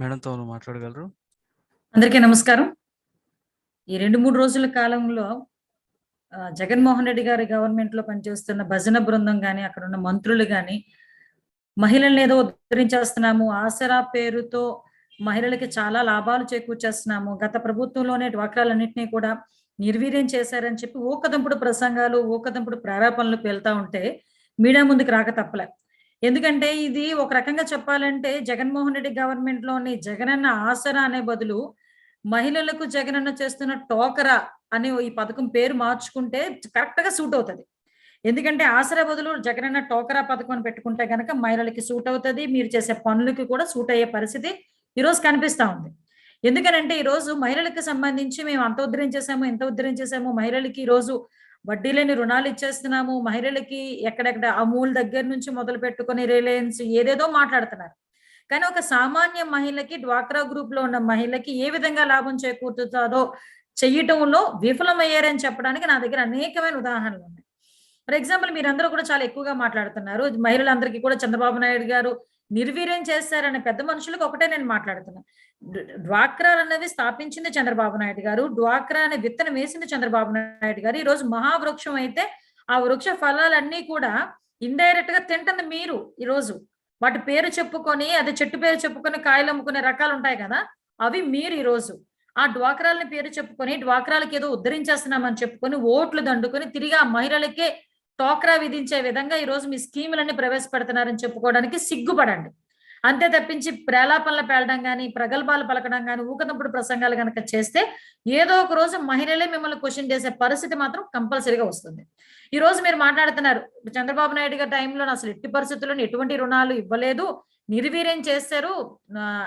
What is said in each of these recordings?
మేడంతో మాట్లాడగలరు? అందరికీ నమస్కారం. ఈ 2, 3 రోజుల కాలంలో జగన్మోహన్ రెడ్డి గారి గవర్నమెంట్లో పనిచేస్తున్న భజన బృందం గాని, అక్కడున్న మంత్రులు గాని, ఏదో ఉద్ధరించేస్తున్నాము, ఆసరా పేరుతో మహిళలకి చాలా లాభాలు చేకూర్చేస్తున్నాము. గత ప్రభుత్వంలోనే డ్వాక్రాలన్నిటిని కూడా నిర్వీర్యం చేశారని చెప్పి ఊకదంపుడు ప్రసంగాలు, ఊకదంపుడు ప్రేరేపణలు పేలుతా ఉంటే మీడియా ముందుకు రాక తప్పలే. ఎందుకంటే ఇది ఒక రకంగా చెప్పాలంటే జగన్మోహన్ రెడ్డి గవర్నమెంట్లోని జగనన్న ఆసరా అనే బదులు మహిళలకు జగనన్న చేస్తున్న టోకరా అనే ఈ పథకం పేరు మార్చుకుంటే కరెక్ట్గా సూట్ అవుతది. ఎందుకంటే ఆసరా బదులు జగనన్న టోకరా పథకం అని పెట్టుకుంటే గనక మహిళలకి సూట్ అవుతది. మీరు చేసే పనులకి కూడా సూట్ అయ్యే పరిస్థితి ఈరోజు కనిపిస్తా ఉంది. ఎందుకనంటే ఈరోజు మహిళలకు సంబంధించి మేము అంత ఉద్ధరించేసాము, ఎంత ఉద్ధరించేసాము, మహిళలకి ఈరోజు వడ్డీ లేని రుణాలు ఇచ్చేస్తున్నాము. మహిళలకి ఎక్కడెక్కడ అమూల్ దగ్గర నుంచి మొదలు పెట్టుకుని రిలయన్స్ ఏదేదో మాట్లాడుతున్నారు. కానీ ఒక సామాన్య మహిళకి డ్వాక్రా గ్రూప్లో ఉన్న మహిళకి ఏ విధంగా లాభం చేకూరుతుందో చెయ్యటంలో విఫలమయ్యారని చెప్పడానికి నా దగ్గర అనేకమైన ఉదాహరణలు ఉన్నాయి ఫర్ ఎగ్జాంపుల్ మీరందరూ కూడా చాలా ఎక్కువగా మాట్లాడుతున్నారు. మహిళలందరికీ కూడా చంద్రబాబు నాయుడు గారు నిర్వీర్యం చేశారనే పెద్ద మనుషులకు ఒకటే నేను మాట్లాడుతున్నా. డ్వాక్రా అన్నది స్థాపించింది చంద్రబాబు నాయుడు గారు. డ్వాక్రా అనే విత్తనం వేసింది చంద్రబాబు నాయుడు గారు. ఈరోజు మహావృక్షం అయితే ఆ వృక్ష ఫలాలన్నీ కూడా ఇండైరెక్ట్‌గా తింటుంది మీరు ఈరోజు. వాటి పేరు చెప్పుకొని అది చెట్టు పేరు చెప్పుకొని కాయలు అమ్ముకునే రకాలు ఉంటాయి కదా! అవి మీరు ఈరోజు. ఆ డ్వాక్రాలని పేరు చెప్పుకొని డ్వాక్రాలకి ఏదో ఉద్ధరించేస్తున్నామని చెప్పుకొని ఓట్లు దండుకొని తిరిగి ఆ మహిళలకే టోక్రా విధించే విధంగా ఈరోజు మీ స్కీములన్నీ ప్రవేశపెడుతున్నారని చెప్పుకోవడానికి సిగ్గుపడండి. అంతే తప్పించి ప్రేలాపనలు పేలడం కానీ ప్రగల్భాలు పలకడం కానీ ఊకనప్పుడు ప్రసంగాలు గనక చేస్తే ఏదో ఒక రోజు మహిళలే మిమ్మల్ని క్వశ్చన్ చేసే పరిస్థితి మాత్రం కంపల్సరీగా వస్తుంది. ఈరోజు మీరు మాట్లాడుతున్నారు. చంద్రబాబు నాయుడు గారి టైంలో అసలు ఎట్టి పరిస్థితుల్లో ఎటువంటి రుణాలు ఇవ్వలేదు. నిర్వీర్యం చేశారు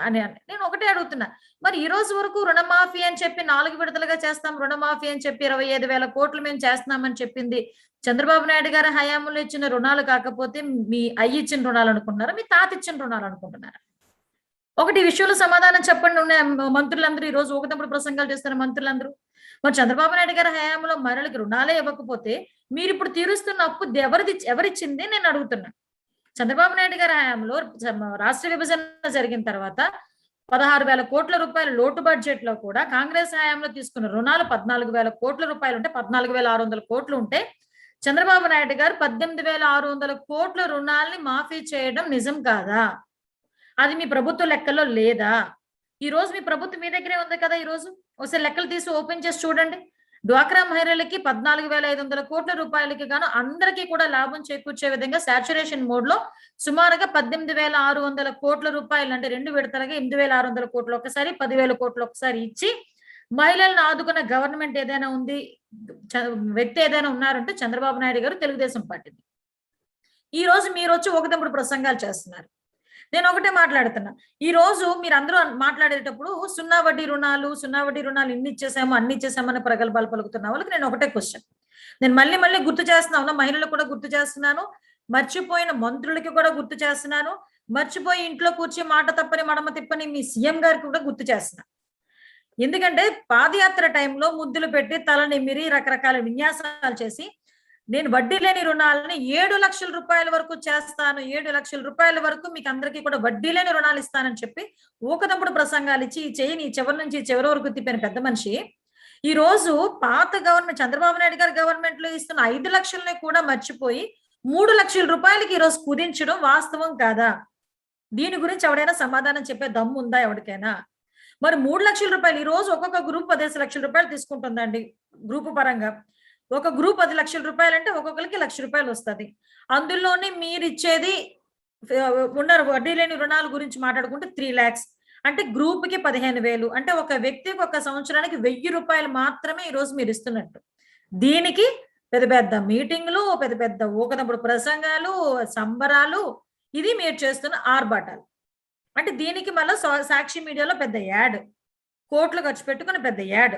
అని నేను ఒకటే అడుగుతున్నా. మరి ఈ రోజు వరకు రుణమాఫీ అని చెప్పి నాలుగు విడతలుగా చేస్తాం. రుణమాఫీ అని చెప్పి ఇరవై ఐదు వేల కోట్లు మేము చేస్తున్నామని చెప్పింది చంద్రబాబు నాయుడు గారి హయాంలో ఇచ్చిన రుణాలు కాకపోతే మీ అయ్యి ఇచ్చిన రుణాలు అనుకుంటున్నారా? మీ తాత ఇచ్చిన రుణాలు అనుకుంటున్నారా? ఒకటి విషయంలో సమాధానం చెప్పండి ఉన్న మంత్రులందరూ ఈ రోజు ఒకటప్పుడు ప్రసంగాలు చేస్తున్న మంత్రులందరూ. మరి చంద్రబాబు నాయుడు గారి హయాంలో మరలకి రుణాలే ఇవ్వకపోతే మీరు ఇప్పుడు తీరుస్తున్న అప్పు ఎవరిది ఎవరిచ్చింది నేను అడుగుతున్నా. చంద్రబాబు నాయుడు గారి హయాంలో రాష్ట్ర విభజన జరిగిన తర్వాత పదహారు వేల కోట్ల రూపాయల లోటు బడ్జెట్లో కూడా కాంగ్రెస్ హయాంలో తీసుకున్న రుణాలు పద్నాలుగు వేల కోట్ల రూపాయలు ఉంటే 14,600,00,00,000 ఉంటే చంద్రబాబు నాయుడు గారు 18,600,00,00,000 రుణాల్ని మాఫీ చేయడం నిజం కాదా? అది మీ ప్రభుత్వ లెక్కల్లో లేదా? ఈ రోజు మీ ప్రభుత్వం మీ దగ్గరే ఉంది కదా! ఈ రోజు ఒకసారి లెక్కలు తీసి ఓపెన్ చేసి చూడండి. డ్వాక్రా మహిళలకి 14,500,00,00,000 రూపాయలకి గాను అందరికీ కూడా లాభం చేకూర్చే విధంగా సాచురేషన్ మోడ్‌లో సుమారుగా 18,600,00,00,000 రూపాయలు అంటే రెండు విడతలుగా 8,600,00,00,000 ఒకసారి, 10,000,00,00,000 ఒకసారి ఇచ్చి మహిళలను ఆదుకున్న గవర్నమెంట్ ఏదైనా ఉంది, వ్యక్తి ఏదైనా ఉన్నారంటే చంద్రబాబు నాయుడు గారు, తెలుగుదేశం పార్టీని ఈ రోజు మీరొచ్చి ఊకదంపుడు ప్రసంగాలు చేస్తున్నారు. నేను ఒకటే మాట్లాడుతున్నా. ఈ రోజు మీరు అందరూ మాట్లాడేటప్పుడు సున్నా వడ్డీ రుణాలు, సున్నా వడ్డీ రుణాలు ఇన్ని ఇచ్చేసాము, అన్ని ఇచ్చేసామని ప్రగల్భాలు పలుకుతున్న వాళ్ళకి నేను ఒకటే క్వశ్చన్ నేను మళ్ళీ మళ్ళీ గుర్తు చేస్తున్నా మహిళలకు కూడా గుర్తు చేస్తున్నాను. మర్చిపోయిన మంత్రులకి కూడా గుర్తు చేస్తున్నాను. మర్చిపోయి ఇంట్లో కూర్చి మాట తప్పని, మడమ తిప్పని మీ సీఎం గారికి కూడా గుర్తు చేస్తున్నా. ఎందుకంటే పాదయాత్ర టైంలో ముద్దులు పెట్టి తల నిమిరి రకరకాల విన్యాసాలు చేసి నేను వడ్డీ లేని రుణాలని ఏడు లక్షల రూపాయల వరకు చేస్తాను. ఏడు లక్షల రూపాయల వరకు మీకు అందరికీ కూడా వడ్డీ లేని రుణాలు ఇస్తానని చెప్పి ఊకదంపుడు ప్రసంగాలు ఇచ్చి ఈ చెయ్యిని ఈ చివరి నుంచి చివరి వరకు తిప్పిన పెద్ద మనిషి ఈ రోజు పాత గవర్నమెంట్ చంద్రబాబు నాయుడు గారు గవర్నమెంట్లో ఇస్తున్న ఐదు లక్షల్ని కూడా మర్చిపోయి మూడు లక్షల రూపాయలకి ఈ రోజు కుదించడం వాస్తవం కాదా? దీని గురించి ఎవడైనా సమాధానం చెప్పే దమ్ము ఉందా ఎవరికైనా మరి మూడు లక్షల రూపాయలు ఈ రోజు ఒక్కొక్క గ్రూప్ 15,00,000 రూపాయలు తీసుకుంటుందండి. గ్రూప్ పరంగా. ఒక గ్రూప్ పది లక్షల రూపాయలు అంటే ఒక్కొక్కరికి లక్ష రూపాయలు వస్తది. అందులోని మీరు ఇచ్చేది ఉన్నారు వడ్డీ లేని రుణాల గురించి మాట్లాడుకుంటే 3,00,000 అంటే గ్రూప్‌కి 15,000 అంటే ఒక వ్యక్తికి ఒక సంవత్సరానికి వెయ్యి రూపాయలు మాత్రమే ఈ రోజు మీరు ఇస్తున్నట్టు. దీనికి పెద్ద పెద్ద మీటింగ్లు పెద్ద పెద్ద ఊకదంపుడు ప్రసంగాలు, సంబరాలు ఇది మీరు చేస్తున్న ఆర్భాటాలు. అంటే దీనికి మళ్ళీ సాక్షి మీడియాలో పెద్ద యాడ్. కోట్లు ఖర్చు పెట్టుకుని పెద్ద యాడ్.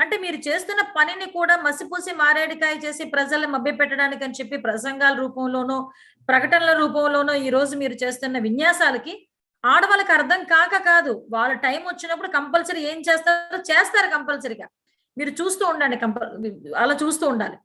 అంటే మీరు చేస్తున్న పనిని కూడా మసిపూసి మారేడుకాయ చేసి ప్రజల్ని మభ్యపెట్టడానికి అని చెప్పి ప్రసంగాల రూపంలోనో, ప్రకటనల రూపంలోనో ఈ రోజు మీరు చేస్తున్న విన్యాసాలకి ఆడవాళ్ళకి అర్థం కాక కాదు. వాళ్ళ టైం వచ్చినప్పుడు కంపల్సరీ ఏం చేస్తారో చేస్తారు కంపల్సరీగా. మీరు చూస్తూ ఉండండి కంపల్ అలా చూస్తూ ఉండాలి.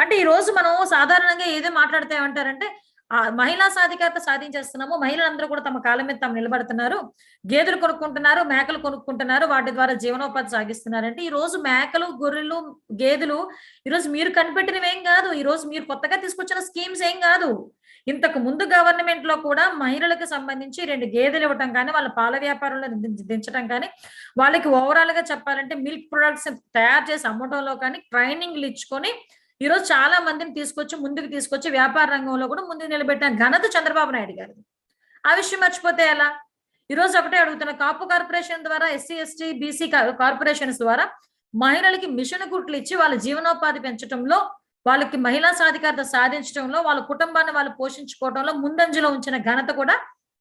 అంటే ఈ రోజు మనం సాధారణంగా ఏదో మాట్లాడతామంటారంటే ఆ మహిళా సాధికారత సాధించేస్తున్నాము. మహిళలందరూ కూడా తమ కాలం మీద తాము నిలబడుతున్నారు. గేదెలు కొనుక్కుంటున్నారు మేకలు కొనుక్కుంటున్నారు. వాటి ద్వారా జీవనోపాధి సాగిస్తున్నారంటే ఈ రోజు మేకలు గొర్రెలు గేదెలు ఈ రోజు మీరు కనిపెట్టినవి ఏం కాదు. ఈ రోజు మీరు కొత్తగా తీసుకొచ్చిన స్కీమ్స్ ఏం కాదు. ఇంతకు ముందు గవర్నమెంట్లో కూడా మహిళలకు సంబంధించి రెండు గేదెలు ఇవ్వటం కానీ వాళ్ళ పాల వ్యాపారంలో దించడం కానీ వాళ్ళకి ఓవరాల్గా చెప్పాలంటే మిల్క్ ప్రొడక్ట్స్ తయారు చేసి అమ్మటంలో కానీ ట్రైనింగ్లు ఇచ్చుకొని ఈ రోజు చాలా మందిని తీసుకొచ్చి ముందుకు తీసుకొచ్చి వ్యాపార రంగంలో కూడా ముందుకు నిలబెట్టిన ఘనత చంద్రబాబు నాయుడు గారు ఆ విషయం మర్చిపోతే ఎలా? ఈ రోజు ఒకటే అడుగుతున్న కాపు కార్పొరేషన్ ద్వారా ఎస్సీ ఎస్టీ బీసీ కార్పొరేషన్స్ ద్వారా మహిళలకి మిషన్ గుట్లు ఇచ్చి వాళ్ళ జీవనోపాధి పెంచడంలో వాళ్ళకి మహిళా సాధికారత సాధించడంలో వాళ్ళ కుటుంబాన్ని వాళ్ళు పోషించుకోవడంలో ముందంజలో ఉంచిన ఘనత కూడా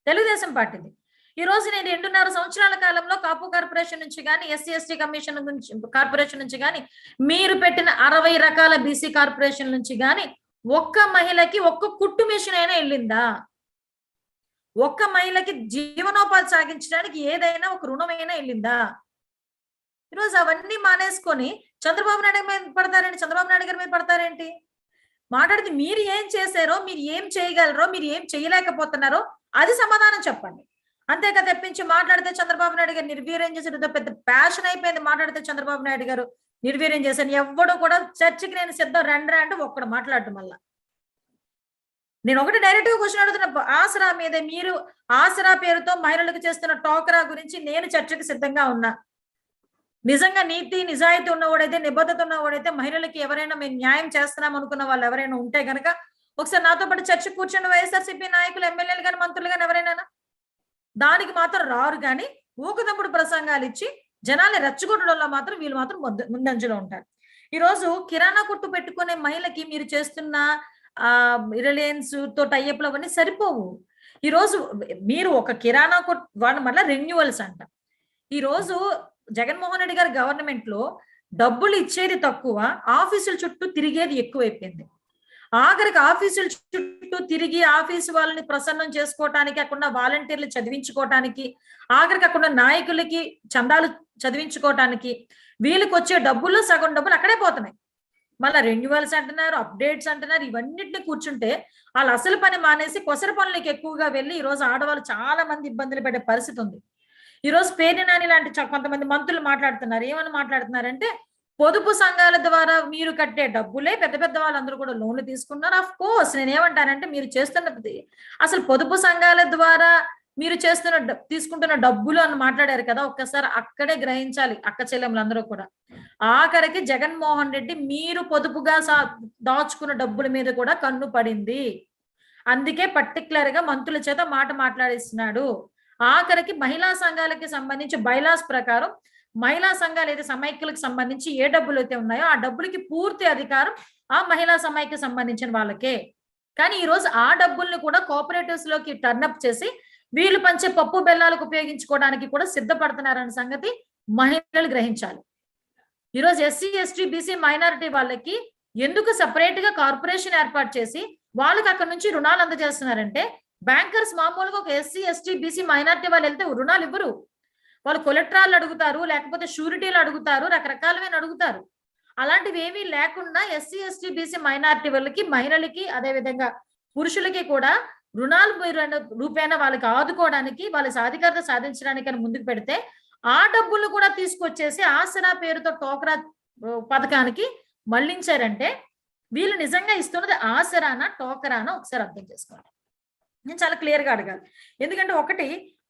తెలుగుదేశం పార్టీది. ఈ రోజు నేను రెండున్నర సంవత్సరాల కాలంలో కాపు కార్పొరేషన్ నుంచి కానీ ఎస్సీ ఎస్టీ కమిషన్ నుంచి కార్పొరేషన్ నుంచి కానీ మీరు పెట్టిన అరవై రకాల బీసీ కార్పొరేషన్ నుంచి కానీ ఒక్క మహిళకి ఒక్క కుట్టు మిషన్ అయినా వెళ్ళిందా? ఒక్క మహిళకి జీవనోపాధి సాగించడానికి ఏదైనా ఒక రుణమైనా వెళ్ళిందా? ఈరోజు అవన్నీ మానేసుకొని చంద్రబాబు నాయుడు మీద పడతారేంటి? చంద్రబాబు నాయుడు గారి మీద పడతారేంటి? మాట్లాడితే మీరు ఏం చేశారో మీరు ఏం చేయగలరో మీరు ఏం చేయలేకపోతున్నారో అది సమాధానం చెప్పండి. అంతేకా తెప్పించి మాట్లాడితే చంద్రబాబు నాయుడు గారు నిర్వీర్యం చేశారు పెద్ద ప్యాషన్ అయిపోయింది మాట్లాడితే చంద్రబాబు నాయుడు గారు నిర్వీర్యం చేశాను ఎవడు కూడా చర్చికి నేను సిద్ధం రండి అంటే ఒక్కడ మాట్లాడటం వల్ల. నేను ఒకటి డైరెక్ట్గా క్వశ్చన్ అడుగుతున్నా ఆసరా మీద మీరు ఆసరా పేరుతో మహిళలకు చేస్తున్న టోకరా గురించి నేను చర్చకు సిద్ధంగా ఉన్నా. నిజంగా నీతి నిజాయితీ ఉన్నవాడైతే నిబద్ధత ఉన్నవాడైతే మహిళలకి ఎవరైనా మేము న్యాయం చేస్తున్నాం అనుకున్న వాళ్ళు ఎవరైనా ఉంటే గనక ఒకసారి నాతో పాటు చర్చ కూర్చున్న వైఎస్ఆర్సీపీ నాయకులు ఎమ్మెల్యేలు కానీ మంత్రులు కానీ ఎవరైనా దానికి మాత్రం రారు కానీ ఊకదమ్ముడు ప్రసంగాలు ఇచ్చి జనాల్ని రెచ్చగొట్టడంలో మాత్రం వీళ్ళు మాత్రం ముందంజలో ఉంటారు. ఈ రోజు కిరాణా కొట్టు పెట్టుకునే మహిళకి మీరు చేస్తున్న ఆ రిలయన్స్తో టైఅప్లు అవన్నీ సరిపోవు. ఈ రోజు మీరు ఒక కిరాణా కొట్టు వాళ్ళ మళ్ళీ రెన్యువల్స్ అంట. ఈ రోజు జగన్మోహన్ రెడ్డి గారి గవర్నమెంట్లో డబ్బులు ఇచ్చేది తక్కువ ఆఫీసుల చుట్టూ తిరిగేది ఎక్కువైపోయింది. ఆఖరికి ఆఫీసుల చుట్టూ తిరిగి ఆఫీసు వాళ్ళని ప్రసన్నం చేసుకోవటానికి అక్కడ వాలంటీర్లు చదివించుకోవటానికి ఆఖరికి అక్కడ నాయకులకి చందాలు చదివించుకోవటానికి వీళ్ళకి వచ్చే డబ్బుల్లో సగం డబ్బులు అక్కడే పోతున్నాయి. మళ్ళీ రెన్యువల్స్ అంటున్నారు అప్డేట్స్ అంటున్నారు ఇవన్నిటిని కూర్చుంటే వాళ్ళు అసలు పని మానేసి కొసర పనులకి ఎక్కువగా వెళ్ళి ఈ రోజు ఆడవాళ్ళు చాలా మంది ఇబ్బందులు పడే పరిస్థితి ఉంది. ఈ రోజు పేరు నాని లాంటి కొంతమంది మంత్రులు మాట్లాడుతున్నారు. ఏమని మాట్లాడుతున్నారంటే పొదుపు సంఘాల ద్వారా మీరు కట్టే డబ్బులే పెద్ద పెద్ద వాళ్ళందరూ కూడా లోన్లు తీసుకున్నారు. అఫ్ కోర్స్ నేను ఏమంటానంటే మీరు చేస్తున్నది అసలు పొదుపు సంఘాల ద్వారా మీరు చేస్తున్న తీసుకుంటున్న డబ్బులు అని మాట్లాడారు కదా ఒక్కసారి అక్కడే గ్రహించాలి అక్క చెల్లెములందరూ కూడా. ఆఖరికి జగన్మోహన్ రెడ్డి మీరు పొదుపుగా సా- దాచుకున్న డబ్బుల మీద కూడా కన్ను పడింది. అందుకే పర్టికులర్గా మంత్రుల చేత మాట మాట్లాడిస్తున్నాడు. ఆఖరికి మహిళా సంఘాలకి సంబంధించి బైలాస్ ప్రకారం మహిళా సంఘాలు అయితే సమైక్యులకు సంబంధించి ఏ డబ్బులు అయితే ఉన్నాయో ఆ డబ్బులకి పూర్తి అధికారం ఆ మహిళా సమైక్య సంబంధించిన వాళ్ళకే. కానీ ఈ రోజు ఆ డబ్బుల్ని కూడా కోఆపరేటివ్స్లోకి టర్నప్ చేసి వీళ్ళు పంచే పప్పు బెల్లాలకు ఉపయోగించుకోవడానికి కూడా సిద్ధపడుతున్నారన్న సంగతి మహిళలు గ్రహించాలి. ఈ రోజు ఎస్సీ ఎస్టీ బీసీ మైనారిటీ వాళ్ళకి ఎందుకు సపరేట్గా కార్పొరేషన్ ఏర్పాటు చేసి వాళ్ళకి అక్కడ నుంచి రుణాలు అందజేస్తున్నారంటే బ్యాంకర్స్ మామూలుగా ఒక ఎస్సీ ఎస్టీ బీసీ మైనారిటీ వాళ్ళు వెళ్తే రుణాలు ఇవ్వరు. వాళ్ళు కొలెట్రాల్ అడుగుతారు లేకపోతే షూరిటీలు అడుగుతారు రకరకాలమైన అడుగుతారు. అలాంటివి ఏమీ లేకుండా ఎస్సీ ఎస్టీ బీసీ మైనారిటీ వాళ్ళకి మహిళలకి అదే విధంగా పురుషులకి కూడా రుణాలు రూపేణ వాళ్ళకి ఆదుకోవడానికి వాళ్ళ సాధికారత సాధించడానికి అని ముందుకు పెడితే ఆ డబ్బులు కూడా తీసుకొచ్చేసి ఆసరా పేరుతో టోకరా పథకానికి మళ్ళించారంటే వీళ్ళు నిజంగా ఇస్తున్నది ఆసరానా టోకరానా? ఒకసారి అర్థం చేసుకోవాలి నేను చాలా క్లియర్గా అడగాలి. ఎందుకంటే ఒకటి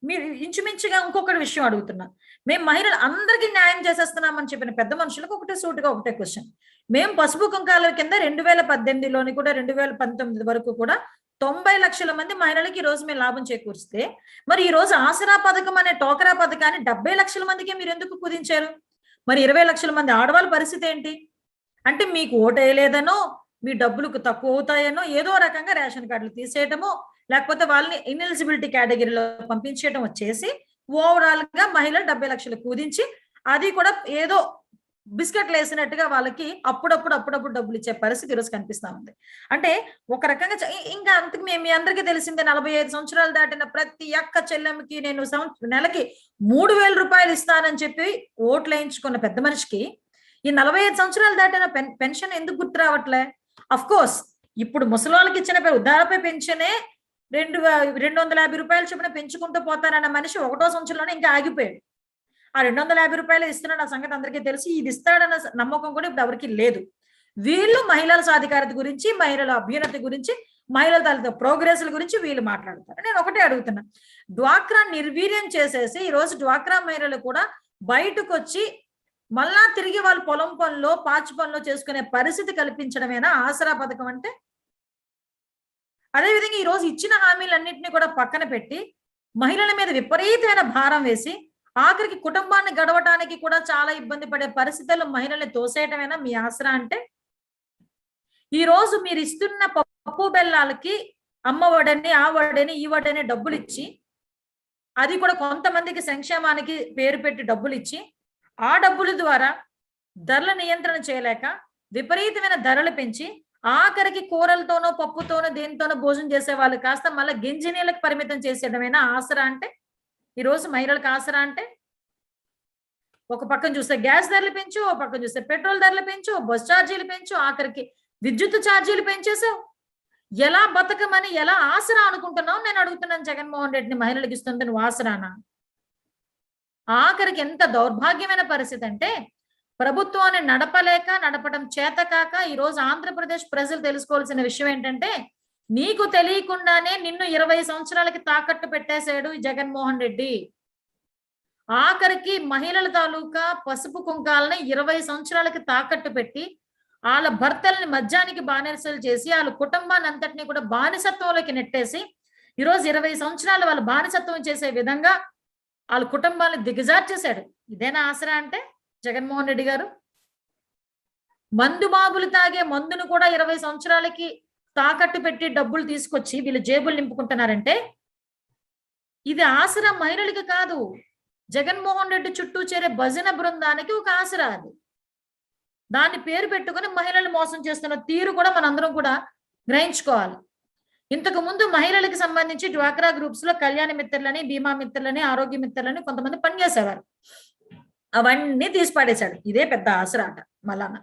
మీరు ఇంచుమించుగా ఇంకొకటి విషయం అడుగుతున్నా. మేము మహిళలు అందరికీ న్యాయం చేసేస్తున్నామని చెప్పిన పెద్ద మనుషులకు ఒకటే సూటుగా ఒకటే క్వశ్చన్. మేము పసుపు కుంకాల కింద రెండు వేల పద్దెనిమిదిలోని కూడా రెండు వేల పంతొమ్మిది వరకు కూడా తొంభై లక్షల మంది మహిళలకి ఈ రోజు మేము లాభం చేకూరిస్తే మరి ఈ రోజు ఆసరా పథకం అనే టోకరా పథకాన్ని డెబ్బై లక్షల మందికి మీరు ఎందుకు కుదించారు? మరి ఇరవై లక్షల మంది ఆడవాళ్ళ పరిస్థితి ఏంటి? అంటే మీకు ఓటేయలేదనో మీ డబ్బులకు తక్కువ అవుతాయనో ఏదో రకంగా రేషన్ కార్డులు తీసేయటమో లేకపోతే వాళ్ళని ఇన్ఎలిజిబిలిటీ కేటగిరీలో పంపించేయటం వచ్చేసి ఓవరాల్గా మహిళలు డెబ్బై లక్షలు కుదించి అది కూడా ఏదో బిస్కెట్లు వేసినట్టుగా వాళ్ళకి అప్పుడప్పుడు అప్పుడప్పుడు డబ్బులు ఇచ్చే పరిస్థితి ఈరోజు కనిపిస్తా ఉంది అంటే ఒక రకంగా ఇంకా అంతకు మేము మీ అందరికీ తెలిసిందే నలభై ఐదు సంవత్సరాలు దాటిన ప్రతి అక్క చెల్లెమ్మకి నేను నెలకి మూడు వేల రూపాయలు ఇస్తానని చెప్పి ఓట్లు వేయించుకున్న పెద్ద మనిషికి ఈ నలభై ఐదు సంవత్సరాలు దాటిన పెన్ పెన్షన్ ఎందుకు గుర్తు రావట్లే అఫ్ కోర్స్ ఇప్పుడు ముసలి వాళ్ళకి ఇచ్చిన ఉద్దారపై పెన్షనే రెండు రెండు వందల యాభై రూపాయలు చొప్పున పెంచుకుంటూ పోతానన్న మనిషి ఒకటో సంవత్సరంలోనే ఇంకా ఆగిపోయాడు. ఆ రెండు వందల యాభై రూపాయలు ఇస్తున్నాడు ఆ సంగతి అందరికీ తెలిసి. ఇది ఇస్తాడన్న నమ్మకం కూడా ఇప్పుడు ఎవరికి లేదు. వీళ్ళు మహిళల సాధికారత గురించి మహిళల అభ్యున్నతి గురించి మహిళల తాలూకా ప్రోగ్రెస్ల గురించి వీళ్ళు మాట్లాడతారు నేను ఒకటే అడుగుతున్నా. డ్వాక్రా నిర్వీర్యం చేసేసి ఈ రోజు డ్వాక్రా మహిళలు కూడా బయటకు వచ్చి మళ్ళా తిరిగి వాళ్ళు పొలం పనులు పాచి పనులు చేసుకునే పరిస్థితి కల్పించడమేనా ఆసరా పథకం అంటే? అదేవిధంగా ఈ రోజు ఇచ్చిన హామీలన్నింటినీ కూడా పక్కన పెట్టి మహిళల మీద విపరీతమైన భారం వేసి ఆఖరికి కుటుంబాన్ని గడవటానికి కూడా చాలా ఇబ్బంది పడే పరిస్థితుల్లో మహిళల్ని తోసేయటమేనా మీ ఆసరా అంటే? ఈ రోజు మీరు ఇస్తున్న పప్పు బెల్లాలకి అమ్మ వడని ఆ వడని ఈ వడని డబ్బులు ఇచ్చి అది కూడా కొంతమందికి సంక్షేమానికి పేరు పెట్టి డబ్బులు ఇచ్చి ఆ డబ్బుల ద్వారా ధరల నియంత్రణ చేయలేక విపరీతమైన ధరలు పెంచి ఆఖరికి కూరలతోనో పప్పుతోనో దేనితోనో భోజనం చేసే వాళ్ళు కాస్త మళ్ళీ గింజనీళ్ళకి పరిమితం చేసేదమైనా ఆసరా అంటే? ఈ రోజు మహిళలకు ఆసరా అంటే? ఒక పక్కన చూస్తే గ్యాస్ ధరలు పెంచు ఒక పక్కన చూస్తే పెట్రోల్ ధరలు పెంచు బస్ ఛార్జీలు పెంచు ఆఖరికి విద్యుత్ ఛార్జీలు పెంచేసావు ఎలా బతకమని ఎలా ఆసరా అనుకుంటున్నావు? నేను అడుగుతున్నాను జగన్మోహన్ రెడ్డిని మహిళలకు ఇస్తుంది నువ్వు ఆసరానా? ఆఖరికి ఎంత దౌర్భాగ్యమైన పరిస్థితి అంటే ప్రభుత్వాన్ని నడపలేక నడపడం చేతకాక ఈరోజు ఆంధ్రప్రదేశ్ ప్రజలు తెలుసుకోవాల్సిన విషయం ఏంటంటే నీకు తెలియకుండానే నిన్ను ఇరవై సంవత్సరాలకి తాకట్టు పెట్టేశాడు ఈ జగన్మోహన్ రెడ్డి. ఆఖరికి మహిళల తాలూకా పసుపు కుంకాలని ఇరవై సంవత్సరాలకి తాకట్టు పెట్టి వాళ్ళ భర్తల్ని మద్యానికి బానిసలు చేసి వాళ్ళ కుటుంబాన్ని అంతటినీ కూడా బానిసత్వంలోకి నెట్టేసి ఈరోజు ఇరవై సంవత్సరాలు వాళ్ళు బానిసత్వం చేసే విధంగా వాళ్ళ కుటుంబాన్ని దిగజార్చేశాడు. ఇదేనా ఆసరా అంటే? జగన్మోహన్ రెడ్డి గారు? మందు బాబులు తాగే మందును కూడా ఇరవై సంవత్సరాలకి తాకట్టు పెట్టి డబ్బులు తీసుకొచ్చి వీళ్ళు జేబులు నింపుకుంటున్నారంటే ఇది ఆసరా మహిళలకి కాదు. జగన్మోహన్ రెడ్డి చుట్టూ చేరే భజన బృందానికి ఒక ఆసరా అది. దాన్ని పేరు పెట్టుకుని మహిళలు మోసం చేస్తున్న తీరు కూడా మనందరం కూడా గ్రహించుకోవాలి. ఇంతకు ముందు మహిళలకు సంబంధించి డ్వాక్రా గ్రూప్స్లో కళ్యాణ మిత్రులని బీమా మిత్రులని ఆరోగ్య మిత్రులని కొంతమంది పనిచేసేవారు. అవన్నీ తీసి పడేశాడు ఇదే పెద్ద ఆసరా అట మలానా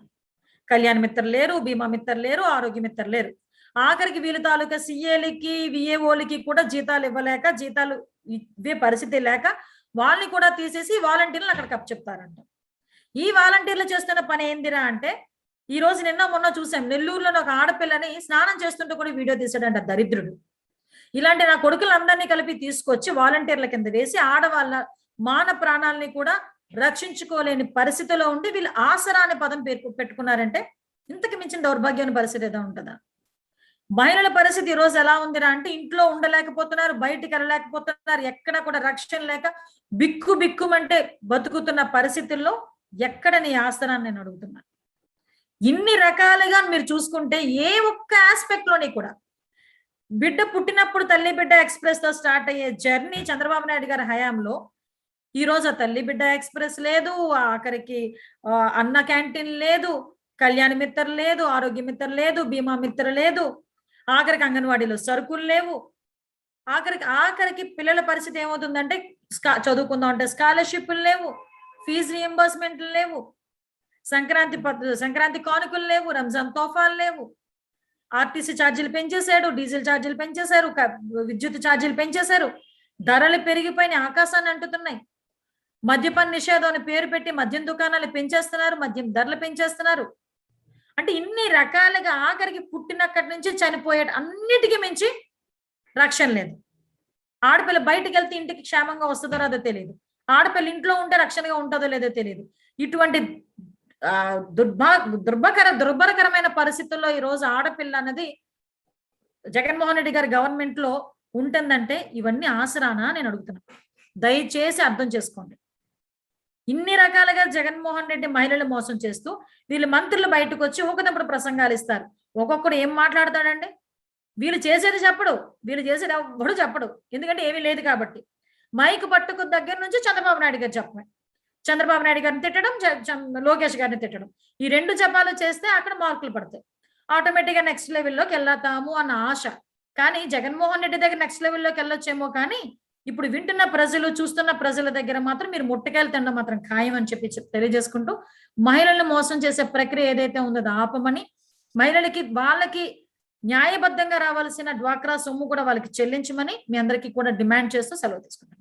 కళ్యాణ మిత్రులు లేరు బీమా మిత్రులు లేరు ఆరోగ్య మిత్రులు లేరు. ఆఖరికి వీళ్ళు తాలూకా సిఏలకి విఏఓలకి కూడా జీతాలు ఇవ్వలేక జీతాలు ఇవే పరిస్థితి లేక వాళ్ళని కూడా తీసేసి వాలంటీర్లు అక్కడ కప్ చెప్తారంట. ఈ వాలంటీర్లు చేస్తున్న పని ఏందిరా అంటే ఈ రోజు నిన్న మొన్న చూసాం నెల్లూరులో ఒక ఆడపిల్లని స్నానం చేస్తుంటే కూడా వీడియో తీసాడంట దరిద్రుడు. ఇలాంటి నా కొడుకులందరినీ కలిపి తీసుకొచ్చి వాలంటీర్ల కింద వేసి ఆడవాళ్ళ మాన ప్రాణాలని కూడా రక్షించుకోలేని పరిస్థితిలో ఉండి వీళ్ళు ఆసరా అనే పదం పేరు పెట్టుకున్నారంటే ఇంతకు మించిన దౌర్భాగ్యమైన పరిస్థితి ఏదో ఉంటుందా? మహిళల పరిస్థితి ఈరోజు రోజు ఎలా ఉందిరా అంటే ఇంట్లో ఉండలేకపోతున్నారు బయటికి వెళ్ళలేకపోతున్నారు ఎక్కడ కూడా రక్షణ లేక బిక్కు బిక్కుమంటే బతుకుతున్న పరిస్థితుల్లో ఎక్కడ నీ ఆసరాన్ని నేను అడుగుతున్నాను ఇన్ని రకాలుగా మీరు చూసుకుంటే ఏ ఒక్క ఆస్పెక్ట్లోని కూడా బిడ్డ పుట్టినప్పుడు తల్లి బిడ్డ ఎక్స్ప్రెస్తో స్టార్ట్ అయ్యే జర్నీ చంద్రబాబు నాయుడు గారి హయాంలో ఈ రోజు ఆ తల్లి బిడ్డ ఎక్స్ప్రెస్ లేదు ఆఖరికి అన్న క్యాంటీన్ లేదు కళ్యాణ మిత్ర లేదు ఆరోగ్య మిత్ర లేదు బీమా మిత్ర లేదు. ఆఖరికి అంగన్వాడీలో సరుకులు లేవు. ఆఖరికి ఆఖరికి పిల్లల పరిస్థితి ఏమవుతుందంటే స్కా చదువుకుందాం అంటే స్కాలర్షిప్లు లేవు ఫీజు రియంబర్స్మెంట్లు లేవు. సంక్రాంతి సంక్రాంతి కానుకలు లేవు రంజాన్ తోఫాలు లేవు. ఆర్టీసీ ఛార్జీలు పెంచేశాడు డీజిల్ ఛార్జీలు పెంచేశారు విద్యుత్ ఛార్జీలు పెంచేశారు. ధరలు పెరిగిపోయినాయి ఆకాశాన్ని అంటుతున్నాయి. మద్యపాన నిషేధం అని పేరు పెట్టి మద్యం దుకాణాలు పెంచేస్తున్నారు మద్యం ధరలు పెంచేస్తున్నారు. అంటే ఇన్ని రకాలుగా ఆఖరికి పుట్టినక్కడి నుంచి చనిపోయే అన్నిటికీ మించి రక్షణ లేదు. ఆడపిల్ల బయటకు వెళ్తే ఇంటికి క్షేమంగా వస్తుందో రాదో తెలియదు ఆడపిల్ల ఇంట్లో ఉంటే రక్షణగా ఉంటుందో లేదో తెలియదు ఇటువంటి ఆ, దుర్భా దుర్భకర దుర్భరకరమైన పరిస్థితుల్లో ఈ రోజు ఆడపిల్ల అన్నది జగన్మోహన్ రెడ్డి గారి గవర్నమెంట్లో ఉంటుందంటే ఇవన్నీ ఆసరానా నేను అడుగుతున్నాను దయచేసి అర్థం చేసుకోండి. ఇన్ని రకాలుగా జగన్మోహన్ రెడ్డి మహిళలు మోసం చేస్తూ వీళ్ళు మంత్రులు బయటకు వచ్చి ఒకనప్పుడు ప్రసంగాలు ఇస్తారు. ఒక్కొక్కడు ఏం మాట్లాడతాడండి? వీళ్ళు చేసేది చెప్పడు. వీళ్ళు చేసేది ఒకడు చెప్పడు. ఎందుకంటే ఏమీ లేదు కాబట్టి. మైక్ పట్టుకు దగ్గర నుంచి చంద్రబాబు నాయుడు గారు చెప్పమే చంద్రబాబు నాయుడు గారిని తిట్టడం లోకేష్ గారిని తిట్టడం. ఈ రెండు జపాలు చేస్తే అక్కడ మార్కులు పడతాయి. ఆటోమేటిక్గా నెక్స్ట్ లెవెల్లోకి వెళ్ళతాము అన్న ఆశ. కానీ జగన్మోహన్ రెడ్డి దగ్గర నెక్స్ట్ లెవెల్లోకి వెళ్ళొచ్చేమో కానీ ఇప్పుడు వింటున్న ప్రజలు చూస్తున్న ప్రజల దగ్గర మాత్రం మీరు ముట్టకాయలు తినడం మాత్రం ఖాయం అని చెప్పి తెలియజేసుకుంటూ మహిళలను మోసం చేసే ప్రక్రియ ఏదైతే ఉందో అది ఆపమని మహిళలకి వాళ్ళకి న్యాయబద్ధంగా రావాల్సిన డ్వాక్రా సొమ్ము కూడా వాళ్ళకి చెల్లించమని మీ అందరికీ కూడా డిమాండ్ చేస్తూ సెలవు తీసుకుంటాం